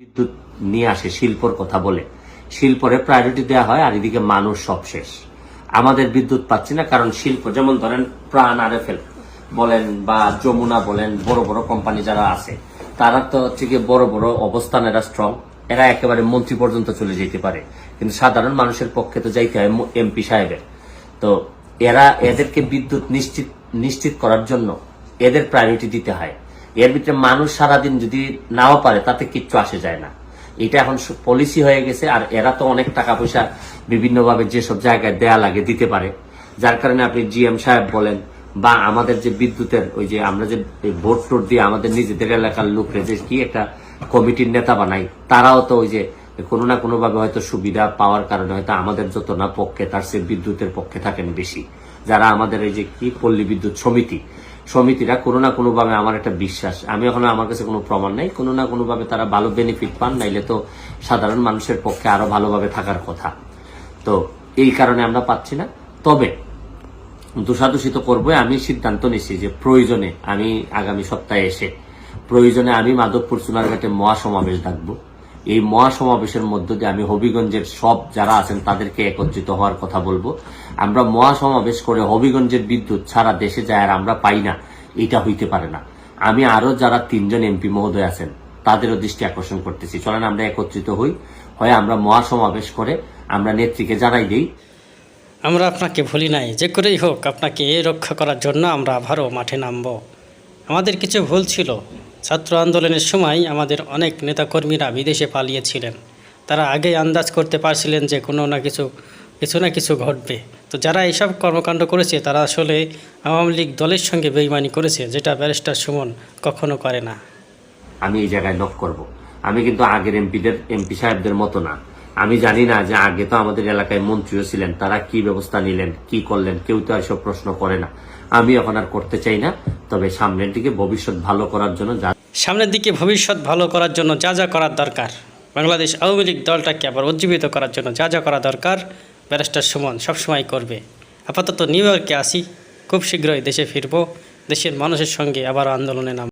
বিদ্যুৎ নিয়ে আসে, শিল্পর কথা বলে। শিল্পরে প্রায়োরিটি দেওয়া হয় আর এদিকে মানুষ সব শেষ। আমাদের বিদ্যুৎ পাচ্ছি না কারণ শিল্প, যেমন ধরেন প্রাণ আরএফএল বলেন বা যমুনা বলেন, বড় বড় কোম্পানি যারা আছে, তারা তো হচ্ছে গিয়ে বড় বড় অবস্থান এরা স্ট্রং এরা একেবারে মন্ত্রী পর্যন্ত চলে যেতে পারে। কিন্তু সাধারণ মানুষের পক্ষে তো যাইতে হয় এমপি সাহেবের। তো এরা এদেরকে বিদ্যুৎ নিশ্চিত নিশ্চিত করার জন্য এদের প্রায়োরিটি দিতে হয়। এর ভিতরে মানুষ সারাদিন যদি নাও পারে, তাতে কিচ্ছু আসে যায় না। এটা এখন পলিসি হয়ে গেছে, আর এরা তো অনেক টাকা পয়সা বিভিন্নভাবে যেসব জায়গায় দেয়া লাগে দিতে পারে। যার কারণে আপনি জিএম সাহেব বলেন, বা আমাদের যে বিদ্যুতের, ওই যে আমরা যে ভোট টোট দিয়ে আমাদের নিজেদের এলাকার লোকরে যে কি একটা কমিটির নেতা বানাই, তারাও তো ওই যে কোনো না কোনোভাবে হয়তো সুবিধা পাওয়ার কারণে হয়তো আমাদের যত না পক্ষে, তার সে বিদ্যুতের পক্ষে থাকেন বেশি। যারা আমাদের এই যে কি পল্লী বিদ্যুৎ সমিতি সমিতিরা কোনো না কোনোভাবে আমার একটা বিশ্বাস। আমি এখন আমার কাছে কোনো প্রমাণ নাই। কোনো না কোনোভাবে তারা ভালো বেনিফিট পান, নাইলে তো সাধারণ মানুষের পক্ষে আরও ভালোভাবে থাকার কথা। তো এই কারণে আমরা পাচ্ছি না। তবে দোষাদোষিত করব আমি সিদ্ধান্ত নিচ্ছি যে প্রয়োজনে আমি আগামী সপ্তাহে এসে, প্রয়োজনে আমি মাধবপুর চুনারঘাটে মহাসমাবেশ ডাকবো। এই মহাসমাবেশের মধ্য দিয়ে আমি হবিগঞ্জের সব যারা আছেন তাদেরকে একত্রিত হওয়ার কথা বলব। আমরা মহাসমাবেশ করে হবিগঞ্জের বিদ্যুৎ ছাড়া দেশে যায় আর আমরা পাই না, এটা হইতে পারে না। আমি আরও যারা তিনজন এমপি মহোদয় আছেন, তাদেরও দৃষ্টি আকর্ষণ করতেছি। চলেন আমরা একত্রিত হই, হয় আমরা মহাসমাবেশ করে আমরা নেত্রীকে জানাই দিই। আমরা আপনাকে ভুলি নাই, যে করেই হোক আপনাকে এ রক্ষা করার জন্য আমরা আবারও মাঠে নামব। আমাদের কিছু ভুল ছিল। ছাত্র আন্দোলনের সময় আমাদের অনেক নেতাকর্মীরা বিদেশে পালিয়েছিলেন। তারা আগেই আন্দাজ করতে পারছিলেন যে কোনো না কিছু কিছু না কিছু ঘটবে। তো যারা এইসব কর্মকাণ্ড করেছে, তারা আসলে আওয়ামী লীগ দলের সঙ্গে বেইমানি করেছে, যেটা ব্যারিস্টার সুমন কখনো করে না। আমি এই জায়গায় নক করব। আমি কিন্তু আগের এমপিদের, এমপি সাহেবদের মতো না। আমি জানি না যে আগে তো আমাদের এলাকায় মন্ত্রীও ছিলেন, তারা কি ব্যবস্থা নিলেন, কি করলেন, কেউ তো এসব প্রশ্ন করে না। আমি এখন আর করতে চাই না। তবে সামনের দিকে ভবিষ্যৎ ভালো করার জন্য যা সামনের দিকে ভবিষ্যৎ ভালো করার জন্য যা যা করার দরকার। বাংলাদেশ আওয়ামী লীগ দলটাকে আবার উজ্জীবিত করার জন্য যা যা করা দরকার, ব্যারিস্টার সুমন সবসময় করবে। আপাতত নিউ ইয়র্কে আসি, খুব শীঘ্রই দেশে ফিরব, দেশের মানুষের সঙ্গে আবার আন্দোলনে নাম